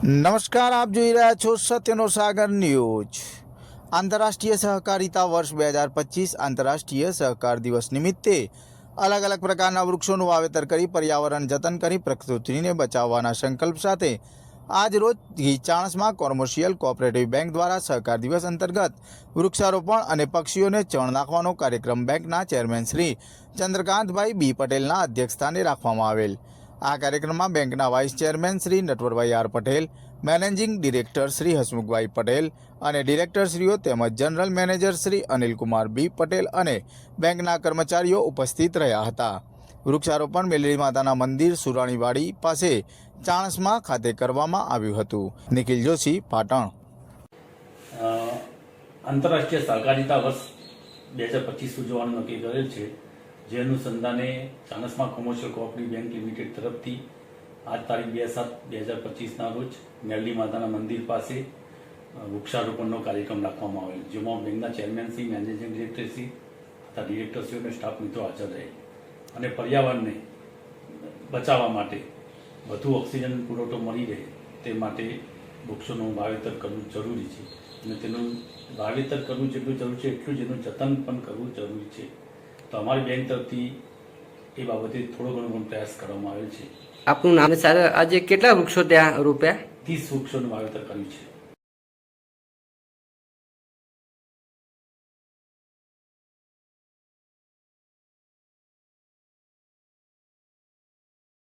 નમસ્કાર, આપ જોઈ રહ્યા છો સત્યનો સાગર ન્યૂઝ. આંતરરાષ્ટ્રીય સહકારિતા વર્ષ બે હજાર પચીસ આંતરરાષ્ટ્રીય સહકાર દિવસ નિમિત્તે અલગ અલગ પ્રકારના વૃક્ષોનું વાવેતર કરી, પર્યાવરણ જતન કરી, પ્રકૃતિને બચાવવાના સંકલ્પ સાથે આજ રોજ ચાણસમાં કોમર્શિયલ કોઓપરેટિવ બેંક દ્વારા સહકાર દિવસ અંતર્ગત વૃક્ષારોપણ અને પક્ષીઓને ચણ નાખવાનો કાર્યક્રમ બેંકના ચેરમેન શ્રી ચંદ્રકાંતભાઈ બી પટેલના અધ્યક્ષસ્થાને રાખવામાં આવેલ. આ કાર્યક્રમમાં બેંકના vice chairman Shri Natwarbhai R Patel, managing director Shri Hasmukhbhai Patel અને ડિરેક્ટરશ્રીઓ તેમજ general manager Shri Anilkumar B Patel અને બેંકના કર્મચારીઓ ઉપસ્થિત રહ્યા હતા. વૃક્ષારોપણ મેલડી માતાના મંદિર સુરાણીવાડી પાસે ચાણસમાં ખાતે કરવામાં આવ્યું હતું. નિખિલ જોશી, પાટણ. આંતરરાષ્ટ્રીય સહકારિતા વર્ષ બે હજાર પચીસ ઉજવવાનું નક્કી કરેલ છે. જે અનુસંધાને Chanasma commercial cooperative bank limited તરફથી આજ તારીખ બે સાત બે હજાર પચીસના રોજ મેરલી માતાના મંદિર પાસે વૃક્ષારોપણનો કાર્યક્રમ રાખવામાં આવેલ, જેમાં બેંકના ચેરમેન શ્રી, મેનેજિંગ ડિરેક્ટરશ્રી તથા ડિરેક્ટરશ્રીઓ અને સ્ટાફ મિત્રો હાજર રહે. અને પર્યાવરણને બચાવવા માટે વધુ ઓક્સિજન પુરવઠો મળી રહે તે માટે વૃક્ષોનું વાવેતર કરવું જરૂરી છે. અને તેનું વાવેતર કરવું જેટલું જરૂરી છે, એટલું જ એનું જતન પણ કરવું જરૂરી છે. તો અમારી બેંક તરફથી એ બાબતે થોડો ઘણો પણ પ્રયાસ કરવામાં આવેલ છે. આપનું નામ સર આજે કેટલા વૃક્ષો ત્યાં રૂપિયા? ત્રીસ વૃક્ષોનું વાવેતર કર્યું છે.